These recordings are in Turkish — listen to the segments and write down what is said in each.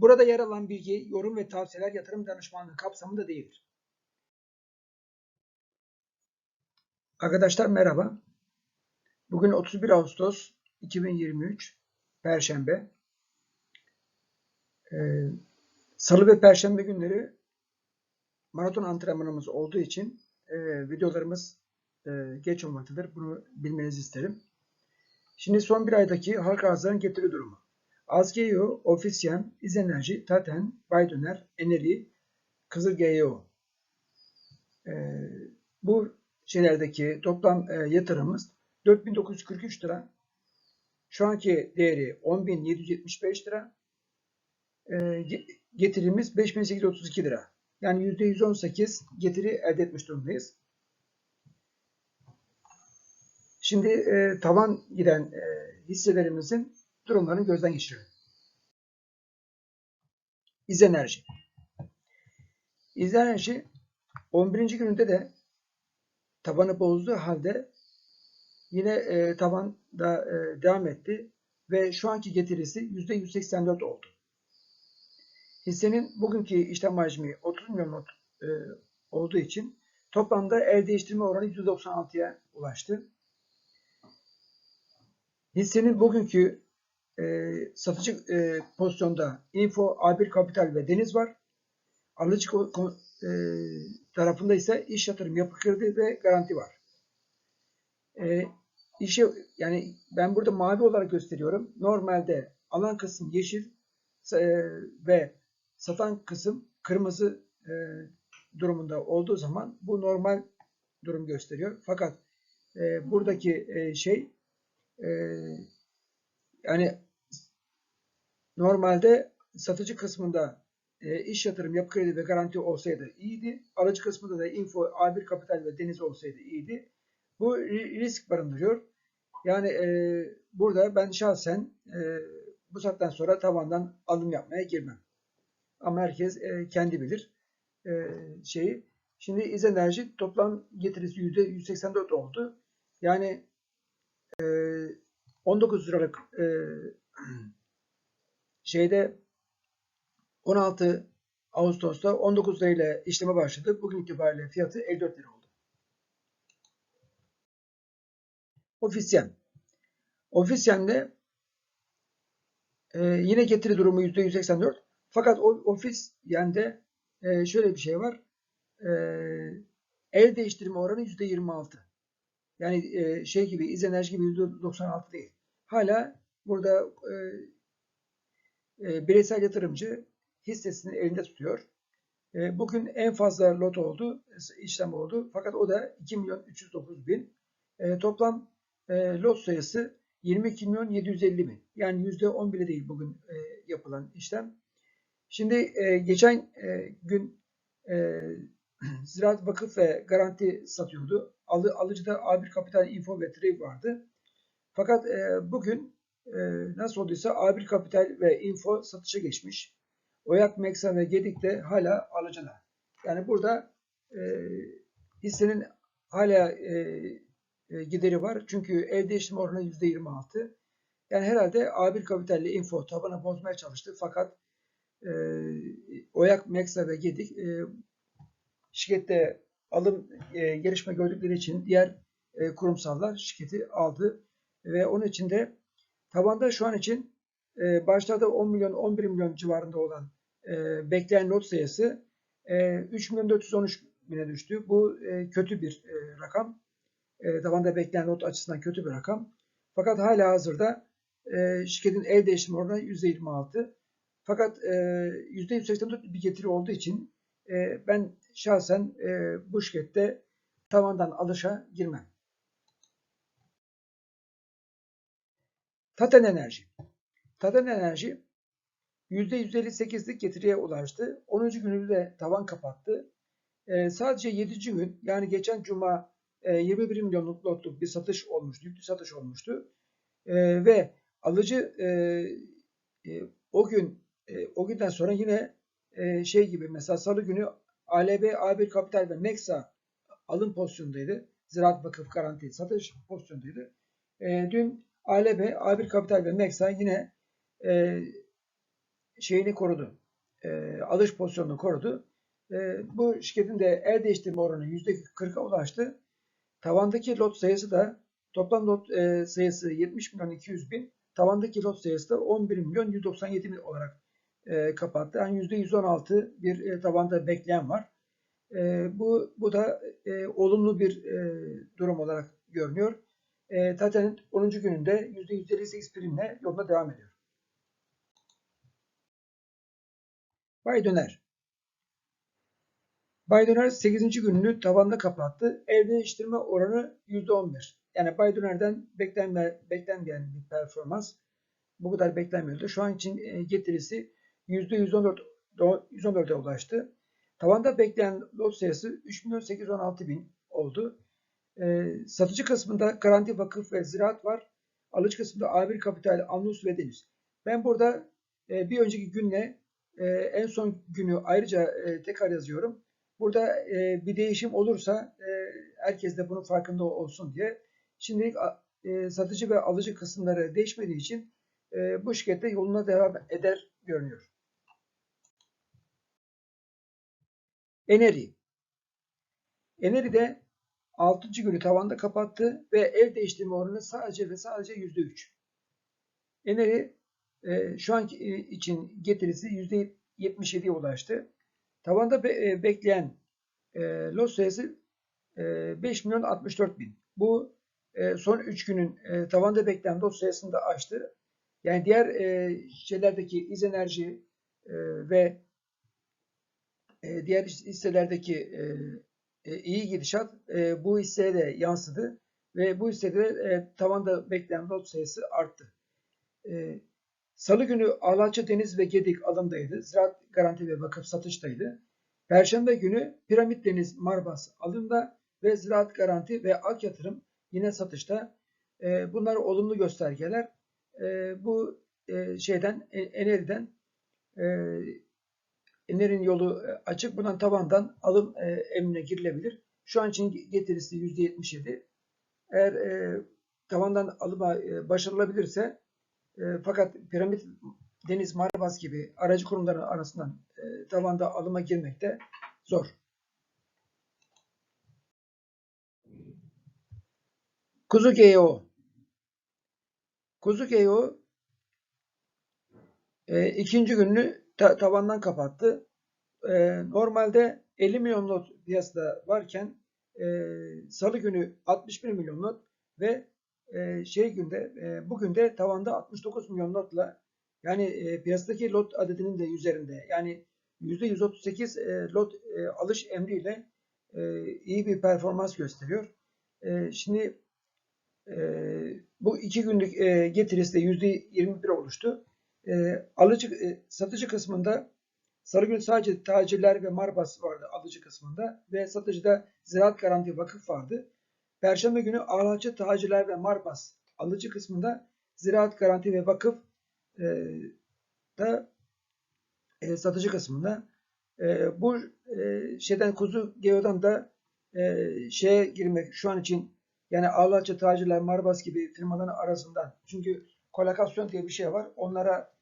Burada yer alan bilgi, yorum ve tavsiyeler yatırım danışmanlığı kapsamında değildir. Arkadaşlar merhaba. Bugün 31 Ağustos 2023 Perşembe. Ee, Salı ve Perşembe günleri maraton antrenmanımız olduğu için e, videolarımız e, geç olmaktadır. Bunu bilmenizi isterim. Şimdi son bir aydaki halka arzların getiri durumu. Azgeyo, Ofisyen, İzenerji, Taten, Baydöner, Eneli, Kızıl GEO. E, bu şeylerdeki toplam e, yatırımımız 4943 lira. Şu anki değeri 10.775 lira. E, getirimiz 5832 lira. Yani %118 getiri elde etmiş durumdayız. Şimdi e, tavan giden e, hisselerimizin durumlarını gözden geçirelim. İzenerji. İzenerji 11. gününde de tabanı bozduğu halde yine e, tabanda e, devam etti ve şu anki getirisi %184 oldu. Hissenin bugünkü işlem hacmi 30 milyon e, olduğu için toplamda el değiştirme oranı %96'ya ulaştı. Hissenin bugünkü e, satıcı e, pozisyonda Info, A1 Kapital ve Deniz var. Alıcı e, tarafında ise iş yatırım yapı kredi ve garanti var. E, işe yani ben burada mavi olarak gösteriyorum. Normalde alan kısım yeşil e, ve satan kısım kırmızı e, durumunda olduğu zaman bu normal durum gösteriyor. Fakat e, buradaki e, şey e, yani normalde satıcı kısmında e, iş yatırım, yapı kredi ve garanti olsaydı iyiydi. Alıcı kısmında da info, A1 kapital ve deniz olsaydı iyiydi. Bu risk barındırıyor. Yani e, burada ben şahsen e, bu saatten sonra tavandan alım yapmaya girmem. Ama herkes e, kendi bilir e, şeyi. Şimdi İzenerji toplam getirisi %184 oldu. Yani e, 19 liralık e, şeyde 16 Ağustos'ta 19 lirayla işleme başladı. Bugün itibariyle fiyatı 54 lira oldu. Ofisyen. Ofisyen'de e, yine getiri durumu %184. Fakat ofis yende e, şöyle bir şey var. E, el değiştirme oranı %26. Yani e, şey gibi, İzenerji gibi %96 değil. Hala burada e, e, bireysel yatırımcı hissesini elinde tutuyor. E, bugün en fazla lot oldu, işlem oldu. Fakat o da 2 milyon 309 bin. E, toplam lot sayısı 22 milyon 750 bin. Yani %10 bile değil bugün yapılan işlem. Şimdi geçen gün Ziraat Vakıf ve Garanti satıyordu. Alı, alıcıda A1 Kapital Info ve Trade vardı. Fakat e, bugün e, nasıl olduysa A1 Kapital ve Info satışa geçmiş. Oyak, Meksa ve Gedik de hala alıcıda. Yani burada e, hissenin hala e, e, gideri var. Çünkü el değiştirme oranı %26. Yani herhalde A1 Kapital ile Info tabana bozmaya çalıştı. Fakat e, Oyak, Meksa ve Gedik e, şirkette alım e, gelişme gördükleri için diğer e, kurumsallar şirketi aldı ve onun için de tabanda şu an için e, başlarda 10 milyon 11 milyon civarında olan e, bekleyen lot sayısı e, 3 milyon 413 bine düştü. Bu e, kötü bir e, rakam. E, tabanda bekleyen lot açısından kötü bir rakam. Fakat hala hazırda e, şirketin el değiştirme oranı %26. Fakat e, %184 bir getiri olduğu için e, ben şahsen e, bu şirkette tavandan alışa girmem. Taten Enerji. Taten Enerji %158'lik getiriye ulaştı. 10. günü de tavan kapattı. E, sadece 7. gün yani geçen cuma e, 21 milyonluk lotluk bir satış olmuştu. Yüklü satış olmuştu. E, ve alıcı e, e, o gün e, o günden sonra yine e, şey gibi mesela salı günü ALB, A1 Kapital ve Meksa alım pozisyondaydı. Ziraat Vakıf Garanti satış pozisyondaydı. E, dün ALB, A1 Kapital ve Meksa yine e, şeyini korudu. E, alış pozisyonunu korudu. E, bu şirketin de el değiştirme oranı %40'a ulaştı. Tavandaki lot sayısı da toplam lot e, sayısı 70 milyon 200 bin. Tavandaki lot sayısı da 11 milyon 197 bin olarak e, kapattı. Yani %116 bir e, tavanda bekleyen var. E, bu, bu da e, olumlu bir e, durum olarak görünüyor. E, zaten 10. gününde %158 primle yoluna devam ediyor. Bay Döner. Bay Döner 8. gününü tavanda kapattı. El değiştirme oranı %11. Yani Bay Döner'den beklenme, beklenmeyen bir performans. Bu kadar beklenmiyordu. Şu an için e, getirisi %114 114'e ulaştı. Tavanda bekleyen lot sayısı 3.816.000 oldu. E, satıcı kısmında Garanti Vakıf ve Ziraat var. Alıcı kısmında A1 Kapital, Anlus ve Deniz. Ben burada e, bir önceki günle e, en son günü ayrıca e, tekrar yazıyorum. Burada e, bir değişim olursa e, herkes de bunun farkında olsun diye. Şimdilik e, satıcı ve alıcı kısımları değişmediği için e, bu şirkette yoluna devam eder görünüyor. Eneri. Eneri de 6. günü tavanda kapattı ve el değiştirme oranı sadece ve sadece %3. Eneri e, şu an için getirisi %77'ye ulaştı. Tavanda be, e, bekleyen e, lot sayısı e, 5 milyon 64 bin. Bu e, son 3 günün e, tavanda bekleyen lot sayısını da aştı. Yani diğer e, şeylerdeki iz enerji e, ve e, diğer hisselerdeki e, e, iyi gidişat e, bu hisseye de yansıdı ve bu hissede e, tavanda bekleyen lot sayısı arttı. E, Salı günü Alaçı Deniz ve Gedik alımdaydı. Ziraat Garanti ve Vakıf satıştaydı. Perşembe günü Piramit Deniz Marbas alımda ve Ziraat Garanti ve Ak Yatırım yine satışta. E, bunlar olumlu göstergeler. E, bu e, şeyden e, Eneri'den e, Ener'in yolu e, açık. Bundan tavandan alım e, emrine girilebilir. Şu an için getirisi %77. Eğer e, tavandan alıma e, başarılabilirse fakat piramit Deniz Marbas gibi aracı kurumların arasından e, tavanda alıma girmek de zor. Kuzu GEO Kuzu GEO e, ikinci gününü ta tavandan kapattı. E, normalde 50 milyon not piyasada varken e, salı günü 61 milyon not ve e, şey günde e, bugün de tavanda 69 milyon lotla yani e, piyasadaki lot adedinin de üzerinde yani %138 e, lot e, alış emriyle e, iyi bir performans gösteriyor. E, şimdi e, bu iki günlük e, getirisi de %21 oluştu. E, alıcı e, satıcı kısmında Salı günü sadece tacirler ve Marbas vardı alıcı kısmında ve satıcıda Ziraat Garanti Vakıf vardı. Perşembe günü ağlaççı tacirler ve Marbas alıcı kısmında Ziraat Garanti ve Vakıf e, da e, satıcı kısmında e, bu e, şeyden kuzu geodan da e, şeye girmek şu an için yani ağlaççı tacirler Marbas gibi firmaların arasından çünkü kolokasyon diye bir şey var. Onlara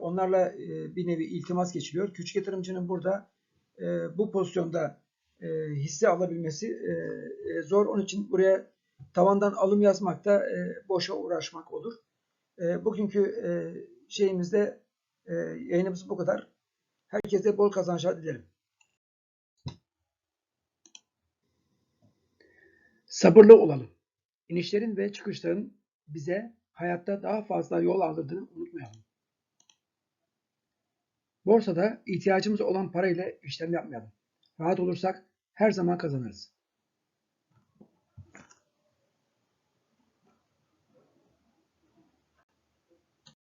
onlarla e, bir nevi iltimas geçiliyor. Küçük yatırımcının burada e, bu pozisyonda e, hisse alabilmesi zor. Onun için buraya tavandan alım yazmak da boşa uğraşmak olur. Bugünkü şeyimizde yayınımız bu kadar. Herkese bol kazançlar dilerim. Sabırlı olalım. İnişlerin ve çıkışların bize hayatta daha fazla yol aldırdığını unutmayalım. Borsada ihtiyacımız olan parayla işlem yapmayalım. Rahat olursak her zaman kazanırız.